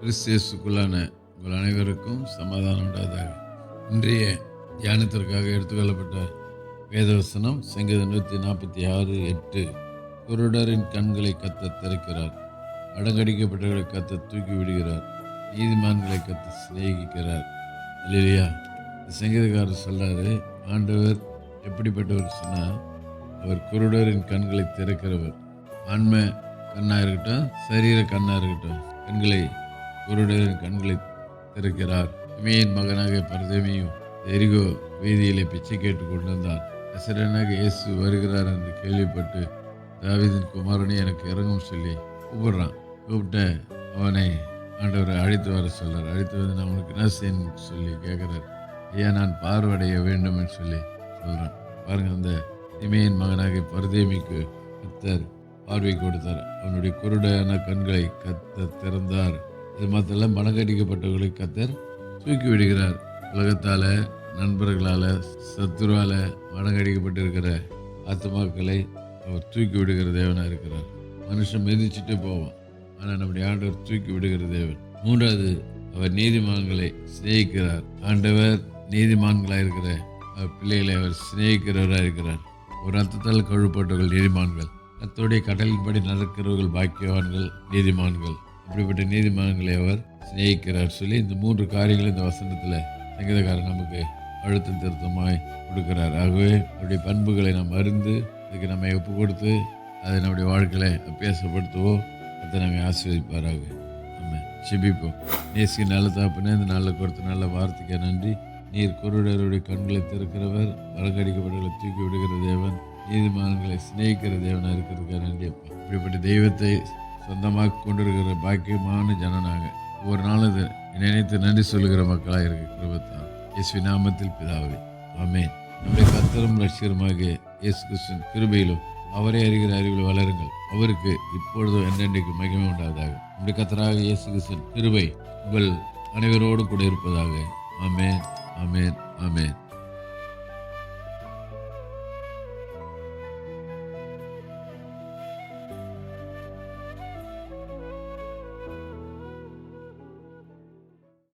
கிறிஸ்தியஸுக்குள்ளான உங்கள் அனைவருக்கும் சமாதானம் உண்டாதாக இன்றைய தியானத்திற்காக எடுத்துக்கொள்ளப்பட்ட வேதவசனம் சங்கீதம் நூற்றி நாற்பத்தி ஆறு எட்டு. குருடரின் கண்களை கத்த திறக்கிறார். அடங்கடிக்கப்பட்டவர்களை கத்த தூக்கி விடுகிறார். நீதிமான்களை கத்த சிநேகிக்கிறார். இல்லையா சங்கீதக்காரர் சொல்றாரு ஆண்டவர் எப்படிப்பட்டவர்? சொன்னால் அவர் குருடரின் கண்களை திறக்கிறவர். ஆன்ம கண்ணாக இருக்கட்டும் சரீர கண்ணாக இருக்கட்டும் கண்களை குருடரின் கண்களை திறக்கிறார். இமையின் மகனாக பரதமியும் எரிகோ வீதியிலே பிச்சை கேட்டு கொண்டிருந்தான் நசரனாக இயேசு வருகிறார் என்று கேள்விப்பட்டு தாவிதின் குமாரனை எனக்கு இறங்கும் சொல்லி கூப்பிடுறான். கூப்பிட்ட அவனை ஆண்டவரை அழைத்து வர சொல்கிறார் அழைத்து வந்து நான் உனக்கு என்ன செய்யணும்னு சொல்லி கேட்குறாரு. ஐயா நான் பார்வடைய வேண்டும்னு சொல்லி சொல்கிறான் பாருங்கள் அந்த இமையின் மகனாக பரதேமிக்கு கத்தர் பார்வை கொடுத்தார். அவனுடைய குருடான கண்களை கத்த திறந்தார். இது மாத்திரம் மனக்கடிக்கப்பட்டவர்களை கத்தர் தூக்கி விடுகிறார். உலகத்தால் நண்பர்களால் சத்துருவால் மனக்கடிக்கப்பட்டிருக்கிற ஆத்மாக்களை அவர் தூக்கி விடுகிற தேவனாக இருக்கிறார். மனுஷன் மிதிச்சுட்டு போவான். ஆனால் நம்முடைய ஆண்டவர் தூக்கி விடுகிற தேவன். மூன்றாவது அவர் நீதிமான்களை சிநேகிக்கிறார். ஆண்டவர் நீதிமான்களாக இருக்கிற அவர் பிள்ளைகளை அவர் சிநேகிக்கிறவராக இருக்கிறார். ஒரு அர்த்தத்தால் கழுவப்பட்டவர்கள் நீதிமான்கள். அத்தோடைய கடலின்படி நடக்கிறவர்கள் பாக்கியவான்கள் நீதிமான்கள். அப்படிப்பட்ட நீதிமான்களை அவர் சிநேகிக்கிறார் சொல்லி இந்த மூன்று காரியங்களும் இந்த வசனத்தில் சங்கீதக்காரர் நமக்கு அழுத்தம் திருத்தமாய் கொடுக்கிறார். ஆகவே அவருடைய பண்புகளை நாம் அறிந்து இதுக்கு நம்ம ஒப்பு கொடுத்து அதை நம்முடைய வாழ்க்கையில அபியாசப்படுத்துவோம். அதை நம்மை ஆசீர்வதிப்பாராக. நம்ம சிபிப்போம் நேசி நல்ல தாப்புனே இந்த நல்ல கொடுத்த நல்ல வார்த்தைக்கு நன்றி. நீர் குருடருடைய கண்களை திறக்கிறவர் வழக்கடிக்கப்பட்டவர்களை தூக்கி விடுகிற தேவன். நீதிமான்களை சிநேகிக்கிற தேவனாக இருக்கிறதுக்காக நன்றி அப்பா. இப்படிப்பட்ட தெய்வத்தை சொந்தமாக கொண்டிருக்கிற பாக்கியமான ஜனனாக ஒவ்வொரு நாளும் இதை நினைத்து நன்றி சொல்லுகிற மக்களாக இருக்கு. கிருபத்தான் இயேசு நாமத்தில் பிதாவே ஆமேன். நம்முடைய கத்தரும் லட்சியருமாக இயேசு கிருஷ்ணன் கிருபையிலும் அவரே அறிகிற அறிவில் வளருங்கள். அவருக்கு இப்பொழுதும் என்றென்றைக்கு மகிமை உண்டாவதாக. நம்முடைய கத்தராக இயேசு கிருஷ்ணன் கிருபை உங்கள் அனைவரோடு கூட இருப்பதாக. ஆமேன் ஆமேன் ஆமேன்.